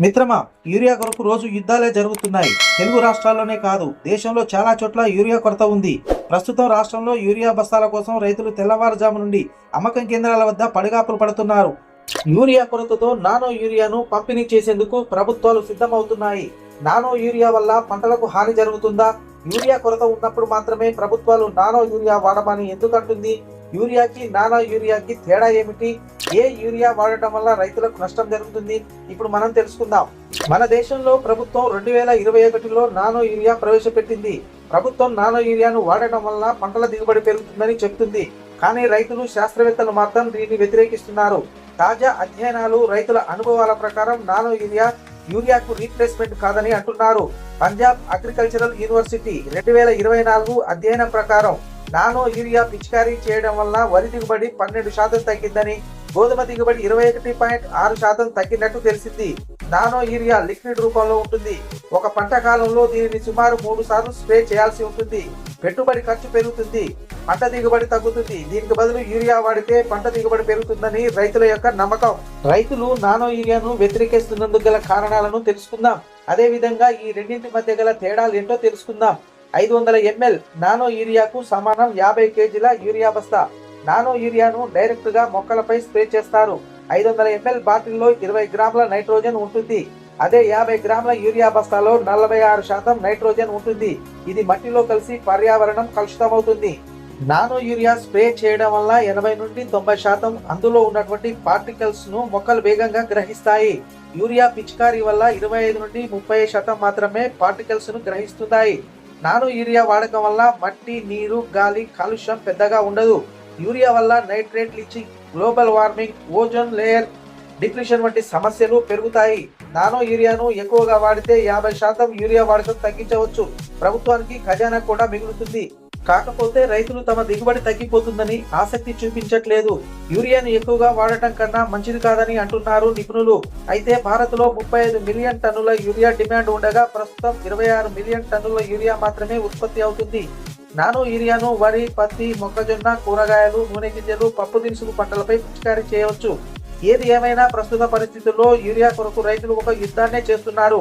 మిత్రమా యూరియా కొరకు రోజు యుద్ధాలే జరుగుతున్నాయి. తెలుగు రాష్ట్రాల్లోనే కాదు దేశంలో చాలా చోట్ల యూరియా కొరత ఉంది. ప్రస్తుతం రాష్ట్రంలో యూరియా బస్తాల కోసం రైతులు తెల్లవారుజాము నుండి అమ్మకం కేంద్రాల వద్ద పడిగాపులు పడుతున్నారు. యూరియా కొరతతో నానో యూరియాను పంపిణీ చేసేందుకు ప్రభుత్వాలు సిద్ధమవుతున్నాయి. నానో యూరియా వల్ల పంటలకు హాని జరుగుతుందా? యూరియా కొరత ఉన్నప్పుడు మాత్రమే ప్రభుత్వాలు నానో యూరియా వాడమని ఎందుకంటుంది? యూరియాకి నానో యూరియాకి తేడా ఏమిటి? ఏ యూరియా వాడటం వల్ల రైతులకు నష్టం జరుగుతుంది? ఇప్పుడు మనం తెలుసుకుందాం. మన దేశంలో ప్రభుత్వం రెండు వేల ఇరవై ఒకటిలో నానో యూరియా ప్రవేశపెట్టింది. ప్రభుత్వం నానో యూరియాను వాడటం వల్ల పంటల దిగుబడి పెరుగుతుందని చెప్తుంది. కానీ రైతులు శాస్త్రవేత్తలు మాత్రం దీన్ని వ్యతిరేకిస్తున్నారు. తాజా అధ్యయనాలు రైతుల అనుభవాల ప్రకారం నానో యూరియా యూరియాకు రీప్లేస్మెంట్ కాదని అంటున్నారు. పంజాబ్ అగ్రికల్చరల్ యూనివర్సిటీ రెండు వేల ఇరవై నాలుగు అధ్యయనం ప్రకారం నానో యూరియా పిచికారీ చేయడం వల్ల వరి దిగుబడి పన్నెండు శాతం తగ్గిందని గోధుమ దిగుబడి ఇరవై ఒకటి పాయింట్ ఆరు శాతం తగ్గినట్టు తెలిసింది. నానో యూరియా లిక్విడ్ రూపంలో ఉంటుంది. ఒక పంట కాలంలో దీనిని సుమారు మూడు సార్లు స్ప్రే చేయాల్సి ఉంటుంది. పెట్టుబడి ఖర్చు పెరుగుతుంది. పంట దిగుబడి తగ్గుతుంది. దీనికి బదులు యూరియా వాడితే పంట దిగుబడి పెరుగుతుందని రైతుల యొక్క నమ్మకం. రైతులు నానో యూరియాను వ్యతిరేకిస్తున్నందుకు గల కారణాలను తెలుసుకుందాం. అదే విధంగా ఈ రెండింటి మధ్య గల తేడాలు ఏంటో తెలుసుకుందాం. ఐదు వందల ఎంఎల్ నానో యూరియాకు సమానం యాభై కేజీల యూరియా బస్తా. నానో యూరియాను డైరెక్ట్గా మొక్కలపై స్ప్రే చేస్తారు. ఐదు వందల ఎంఎల్ బాటిల్లో ఇరవై గ్రాముల నైట్రోజన్ ఉంటుంది. అదే యాభై గ్రాముల యూరియా బస్తాలో నలభై ఆరు శాతం నైట్రోజన్ ఉంటుంది. ఇది మట్టిలో కలిసి పర్యావరణం కలుషితమవుతుంది. నానో యూరియా స్ప్రే చేయడం వల్ల ఎనభై నుండి తొంభై శాతం అందులో ఉన్నటువంటి పార్టికల్స్ను మొక్కలు వేగంగా గ్రహిస్తాయి. యూరియా పిచికారీ వల్ల ఇరవై ఐదు నుండి ముప్పై శాతం మాత్రమే పార్టికల్స్ను గ్రహిస్తున్నాయి నానో యూరియా వాడకం వల్ల మట్టి నీరు గాలి కాలుష్యం పెద్దగా ఉండదు. యూరియా వల్ల nitrate leaching global warming ozone layer depression వంటి సమస్యలు పెరుగుతాయి. నానో యూరియాను ఎక్కువగా వాడితే యాభై శాతం యూరియా వాడకం తగ్గించవచ్చు. ప్రభుత్వానికి ఖజానా కూడా మిగులుతుంది. కాకపోతే రైతులు తమ దిగుబడి తగ్గిపోతుందని ఆసక్తి చూపించట్లేదు. యూరియాను ఎక్కువగా వాడటం కన్నా మంచిది కాదని అంటున్నారు నిపుణులు. అయితే భారత్లో ముప్పై ఐదు మిలియన్ టన్నుల యూరియా డిమాండ్ ఉండగా ప్రస్తుతం ఇరవై ఆరు మిలియన్ టన్నుల యూరియా మాత్రమే ఉత్పత్తి అవుతుంది. నాను యూరియాను వరి పత్తి మొక్కజొన్న కూరగాయలు నూనె గింజలు పప్పు దినుసులు పంటలపై పిచికారీ చేయవచ్చు. ఏది ఏమైనా ప్రస్తుత పరిస్థితుల్లో యూరియా కొరకు రైతులు ఒక యుద్ధాన్నే చేస్తున్నారు.